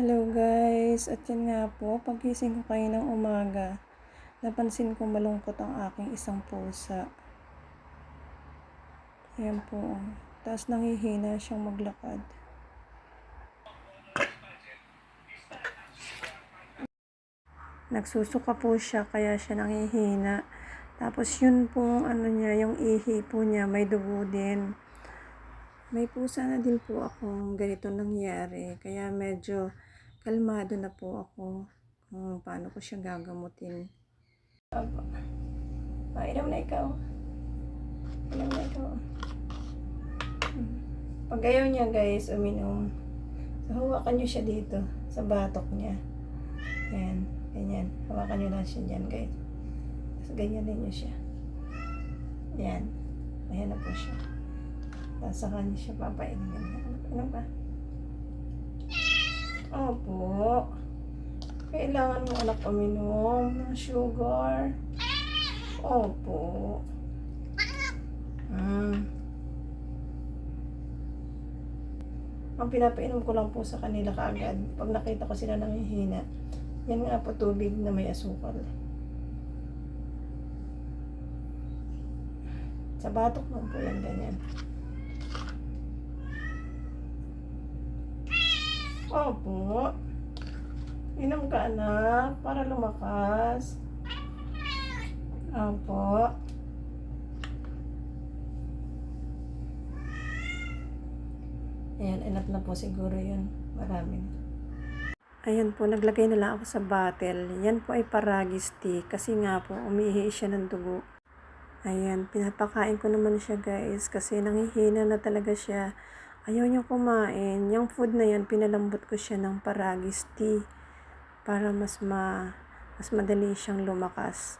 Hello guys, at yan nga po, pagkising ko kayo ng umaga, napansin ko malungkot ang aking isang pusa. Ayan po, tapos nangihina siyang maglakad. Nagsusuka po siya, kaya siya nangihina. Tapos yun po, ano niya, yung ihi po niya, may dugo din. May pusa na din po akong ganito nangyari. Kaya medyo kalmado na po ako kung paano ko siya gagamutin. Inom na ikaw. Inom na ikaw. Pag ayaw niya guys, uminom. So, hawakan niyo siya dito sa batok niya. Yan. Ganyan. Hawakan niyo lang siya dyan guys. Tapos ganyan din niyo siya. Yan. Ayan na po siya. Tapos sa kanya siya papainumin. Ano ba? Opo. Kailangan mo anak uminom ng sugar. Opo. Hmm. Ang pinapainom ko lang po sa kanila kaagad. Pag nakita ko sila nanghihina, yan nga po tubig na may asukal. Sa batok lang po yan ganyan. Opo. Inom ka anak para lumakas. Opo. Ayan, enough na po siguro yun. Marami. Ayan po, naglagay na lang ako sa bottle. Yan po ay paragis tea kasi nga po umihi siya ng dugo. Ayan, pinapakain ko naman siya guys kasi nangihina na talaga siya. Ayaw niya kumain. Yung food na yan, pinalambot ko siya ng paragis tea para mas ma mas madali siyang lumakas.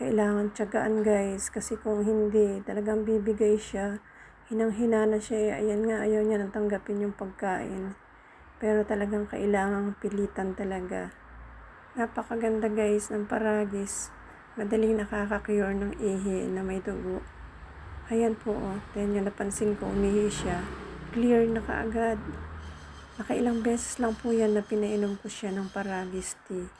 Kailangan tiyagaan guys kasi kung hindi, talagang bibigay siya. Hinang-hina na siya. eh. Ayan nga, ayaw niya nang tanggapin yung pagkain. Pero talagang kailangang pilitan talaga. Napakaganda guys ng paragis. Madaling nakaka-cure ng ihi na may dugo. Ayan po, oh. Then yung napansin ko, umihi siya. Clear na kaagad. Nakailang beses lang po yan na pinainom ko siya ng paragis tea.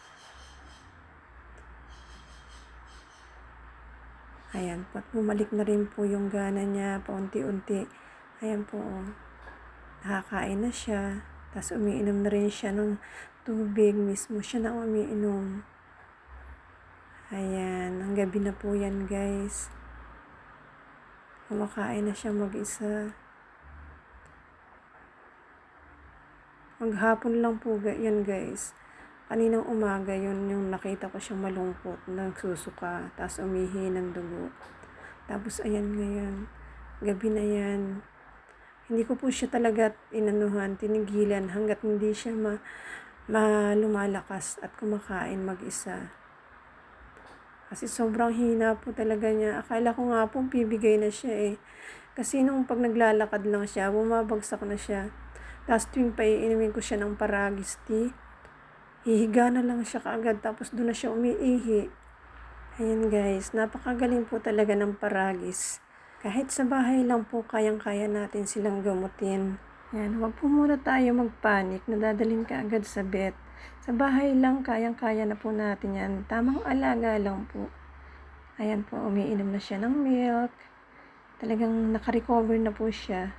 Ayan po, bumalik na rin po yung gana niya paunti-unti. Ayan po, oh. nakakain na siya. Tapos umiinom na rin siya ng tubig. Mismo siya na umiinom. Ayan, ang gabi na po yan guys. Kumakain na siya mag-isa. Maghapon lang po yan guys. Kaninang umaga yun yung nakita ko siyang malungkot, nagsusuka, tapos umihi ng dugo. Tapos ayan ngayon, gabi na yan. Hindi ko po siya talaga inanuhan, tinigilan hanggat hindi siya ma, ma lumalakas at kumakain mag-isa. Kasi sobrang hina po talaga niya. Akala ko nga po bibigay na siya eh. Kasi nung pag naglalakad lang siya, bumabagsak na siya. Tapos tuwing paiinumin ko siya ng paragis tea, hihiga na lang siya kaagad tapos doon na siya umiihi. Ayan guys, napakagaling po talaga ng paragis. Kahit sa bahay lang po, kayang-kaya natin silang gamutin. Yan, wag po muna tayo magpanik na dadalhin ka agad sa vet. Sa bahay lang, kayang-kaya na po natin yan. Tamang alaga lang po. Ayan po, umiinom na siya ng milk. Talagang nakarecover na po siya.